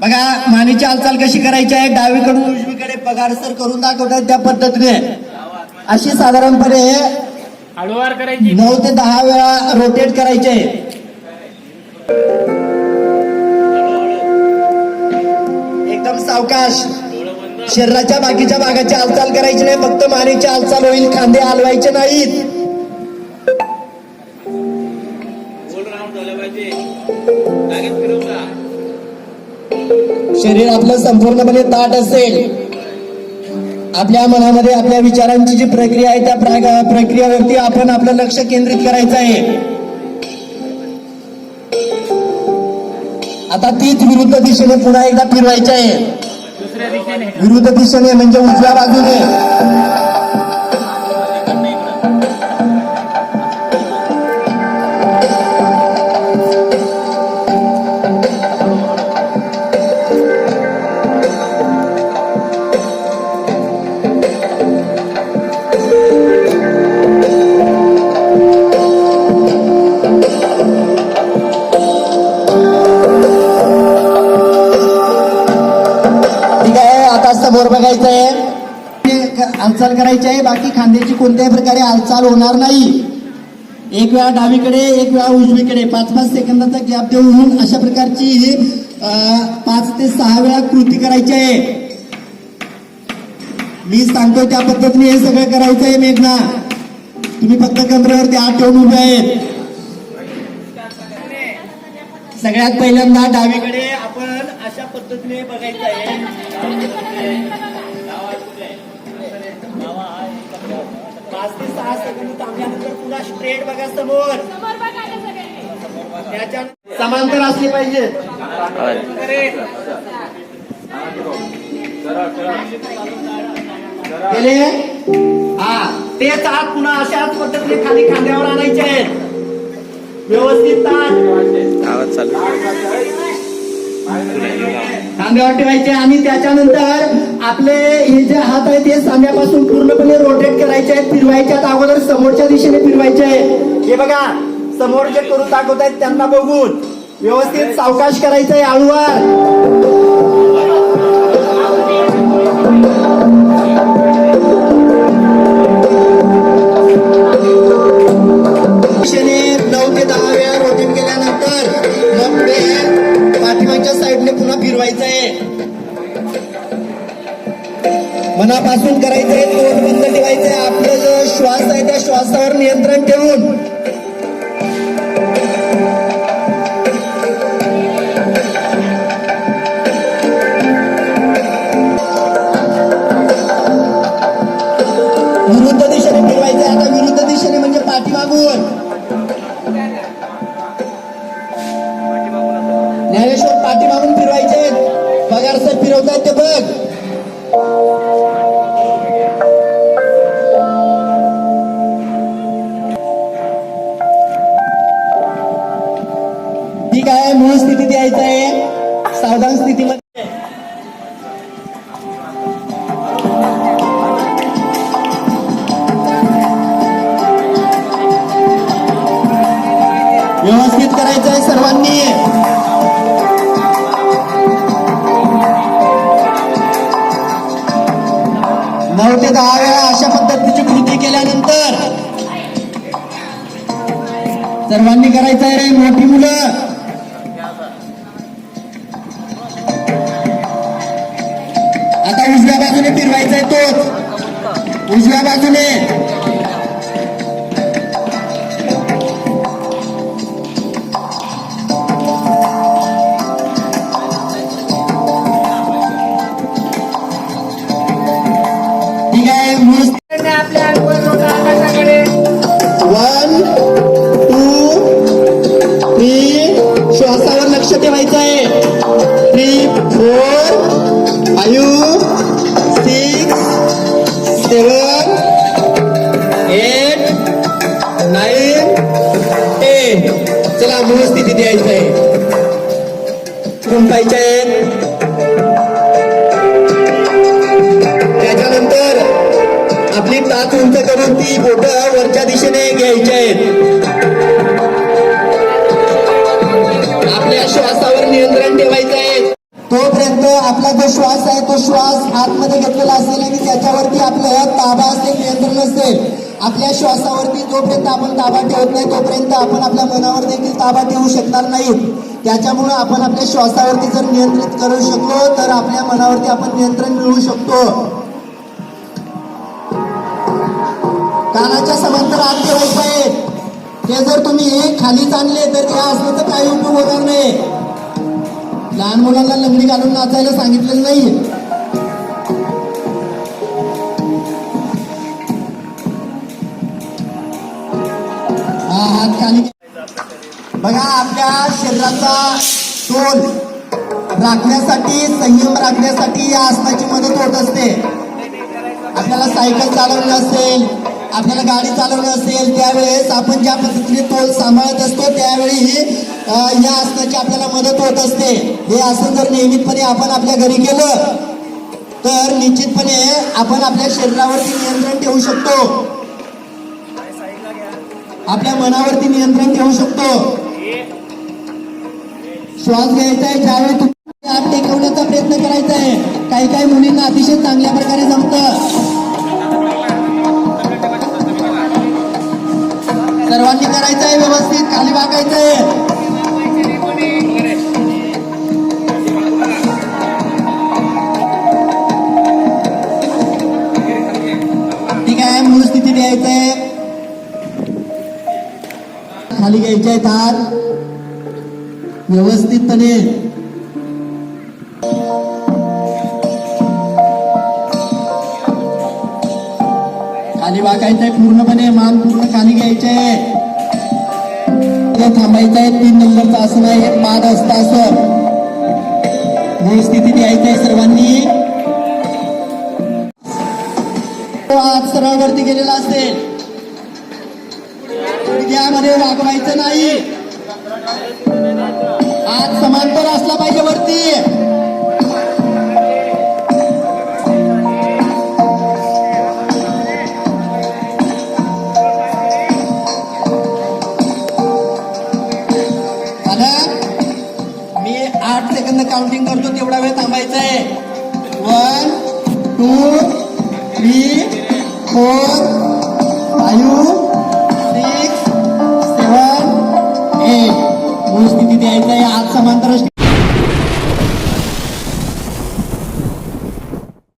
बघा मानेची हालचाल कशी करायची आहे? डावीकडून उजवीकडे पगारसर करून दाखवतात त्या पद्धतीने. अशी साधारणपणे नऊ ते दहा वेळा रोटेट करायचे. एकदम सावकाश. शरीराच्या बाकीच्या भागाची हालचाल करायची नाही. फक्त मानेची हालचाल होईल. खांदे हलवायचे नाहीत. शरीर आपलं संपूर्णपणे ताट असेल. आपल्या मनामध्ये आपल्या विचारांची जी प्रक्रिया आहे त्या प्र- प्रक्रियेवरती आपण आपलं लक्ष केंद्रित करायचं आहे. आता तीच विरुद्ध दिशेने पुन्हा एकदा फिरवायची आहे. विरुद्ध दिशेने म्हणजे उजव्या बाजूने. आता समोर बघायचं आहे हालचाल करायची आहे. बाकी खांद्याची कोणत्याही प्रकारे हालचाल होणार नाही. एक वेळा डावीकडे एक वेळा उजवीकडे. पाच पाच सेकंदाचा गॅप देऊन अशा प्रकारची पाच ते सहा वेळा कृती करायची आहे. मी सांगतो त्या पद्धतीने हे सगळं करायचं आहे मेघना. तुम्ही फक्त कमरेवरती आठ ठेवून उभे आहेत. सगळ्यात पहिल्यांदा डावीकडे आपण अशा पद्धतीने बघायचं आहे. पाच ते सहा सेकंद थांबल्यानंतर पुन्हा स्ट्रेट बघा समोर. त्याच्या समांतर असले पाहिजे. केले? हा. तेच हात पुन्हा अशाच पद्धतीने खाली खांद्यावर आणायचे आहेत. व्यवस्थित खांद्यावर ठेवायचे आणि त्याच्यानंतर आपले हे जे हात आहेत ते साम्यापासून पूर्णपणे रोटेट करायचे आहेत फिरवायचे आहेत. अगोदर समोरच्या दिशेने फिरवायचे आहे हे बघा समोर जे करून दाखवत आहेत त्यांना बघून. व्यवस्थित सावकाश करायचं आहे आळूवर. मनापासून करायचंय तोंड बंद ठेवायचंय आपलं जो श्वास आहे त्या श्वासावर नियंत्रण ठेवून. विरुद्ध दिशेने फिरवायचंय. आता विरुद्ध दिशेने म्हणजे पाठीमागून. ज्ञानेश्वर पाठीमागून फिरवायचे. पगार फिरवतायत ते बघ. 哇哇哇。नऊ ते दहा वेळा अशा पद्धतीची कृती केल्यानंतर सर्वांनी करायचं आहे रे मोठी मुलं. आता उजव्या बाजूने फिरवायचा आहे तोच. उजव्या बाजूने. तो श्वास आतमध्ये घेतलेला असेल आणि त्याच्यावरती आपलं ताबा असेल नियंत्रण असेल आपल्या श्वासावरती जोपर्यंत आपण ताबा ठेवत नाही तोपर्यंत आपण आपल्या मनावर देखील ताबा ठेवू शकणार नाही. त्याच्यामुळं आपण आपल्या श्वासावरती जर नियंत्रित करू शकलो तर आपल्या मनावरती आपण नियंत्रण मिळवू शकतो. कानाच्या समांतर हात ठेवायचे आहेत ते जर तुम्ही खाली आणले तर ते असलं तर काही उपयोग होणार नाही. लहान मुलांना लंगडी घालून नाचायला सांगितलेलं नाही. आपल्या शरीराचा तोल राखण्यासाठी संयम राखण्यासाठी या आसनाची मदत होत असते. आपल्याला सायकल चालवणं असेल आपल्याला गाडी चालवणं असेल त्यावेळेस आपण ज्या पद्धतीने तोल सांभाळत असतो त्यावेळी ही या आसनाची आपल्याला मदत होत असते. हे आसन जर नियमितपणे आपण आपल्या घरी केलं तर निश्चितपणे आपण आपल्या शरीरावरती नियंत्रण ठेवू शकतो. आपल्या मनावरती नियंत्रण ठेवू शकतो. श्वास घ्यायचा आहे ज्यावेळी तुम्ही हात टेकवण्याचा प्रयत्न करायचा आहे काही काही मुलींना अतिशय चांगल्या प्रकारे जमतं. सर्वांनी करायचं आहे व्यवस्थित खाली वागायचं आहे. ठीक आहे मूळ स्थिती द्यायचं खाली घ्यायचे आहेत हात. व्यवस्थितपणे. खाली वाकायचंय पूर्णपणे मान पूर्ण खाली घ्यायचे. ते थांबायचंय तीन नंबरचं आसन आहे हे पाद असतं असं मूळ स्थिती द्यायचं सर्वांनी. तो सरळ वरती गेलेला असेल. गुडघ्यामध्ये वागवायचं नाही. हात समांतर असला पाहिजे वरती. मी आठ सेकंद काउंटिंग करतो तेवढा वेळ थांबायचा आहे वन टू थ्री फोर రాష్ట్రం అందరూ